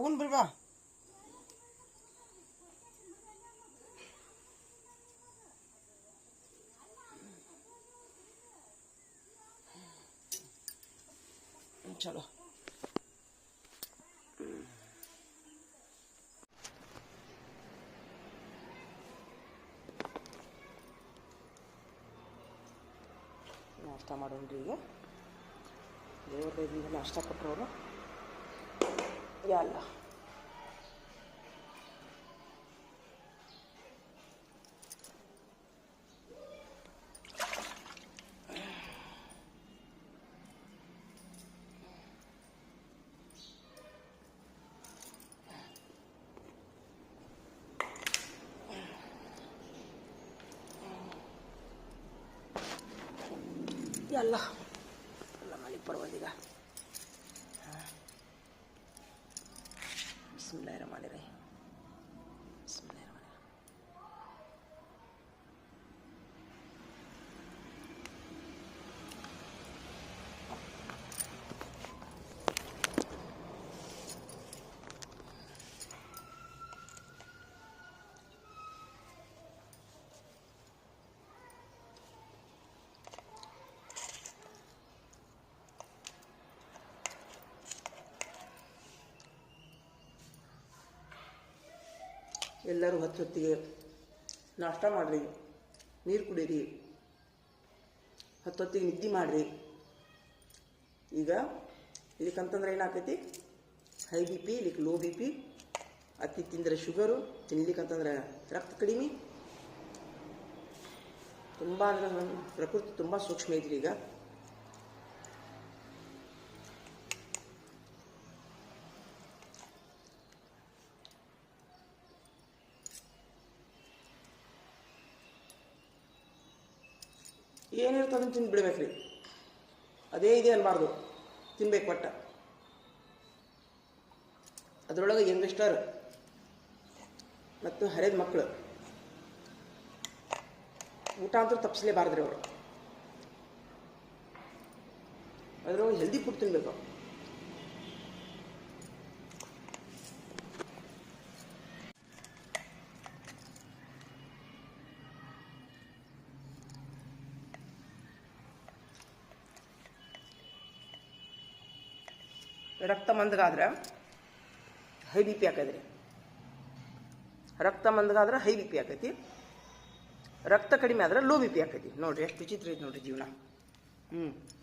ಮಗುನ್ ಬಿಡ್ಬಾ ಚಲೋ ನಾಷ್ಟ ಮಾಡೋಣ್ರಿ ಈಗ ದೇವ್ರ ದಯದಿಂದ ನಾಷ್ಟ ಕೊಟ್ಟರು ಅವರು Ya Allah. Ya Allah. Allah malik perwadilah. बसमीम ಎಲ್ಲರೂ ಹತ್ತೊತ್ತಿಗೆ ನಾಷ್ಟ ಮಾಡಿರಿ, ನೀರು ಕುಡೀರಿ. ಹತ್ತೊತ್ತಿಗೆ ನಿದ್ದೆ ಮಾಡಿರಿ. ಈಗ ಇದಕ್ಕಂತಂದ್ರೆ ಏನಾಗ್ತೈತಿ ಹೈ ಬಿ ಪಿ ಇದಕ್ಕೆ ಲೋ ಬಿ ಪಿ ಅತಿ ತಿಂದರೆ ಶುಗರು ತಿನ್ಲಿಕ್ಕಂತಂದ್ರೆ ರಕ್ತ ಕಡಿಮೆ. ತುಂಬ ಅಂದರೆ ಪ್ರಕೃತಿ ತುಂಬ ಸೂಕ್ಷ್ಮ ಐತ್ರಿ ಈಗ. ಏನಿರುತ್ತೆ ಅದನ್ನು ತಿಂದು ಬಿಡ್ಬೇಕ್ರಿ. ಅದೇ ಇದೆ ಅನ್ಬಾರ್ದು. ತಿನ್ಬೇಕು ಒಟ್ಟ. ಅದರೊಳಗೆ ಯಂಗ್ಸ್ಟರ್ ಮತ್ತು ಹರಿದ ಮಕ್ಕಳು ಊಟ ಅಂತೂ ತಪ್ಪಿಸ್ಲೇಬಾರ್ದ್ರಿ ಅವರು. ಅದರೊಳಗೆ ಹೆಲ್ದಿ ಫುಡ್ ತಿನ್ಬೇಕು. ರಕ್ತ ಮಂದಗಾದ್ರೆ ಹೈ ಬಿ ಪಿ ರೀ ರಕ್ತ ಮಂದಗಾದ್ರೆ ಹೈ ಬಿ ಪಿ ಆಕೈತಿ. ರಕ್ತ ಕಡಿಮೆ ಆದ್ರೆ ಲೋ ಬಿ ಪಿ ಆಕೈತಿ. ನೋಡ್ರಿ, ಎಷ್ಟು ವಿಚಿತ್ರ ಐತಿ ನೋಡ್ರಿ ಜೀವನ. ಹ್ಞೂ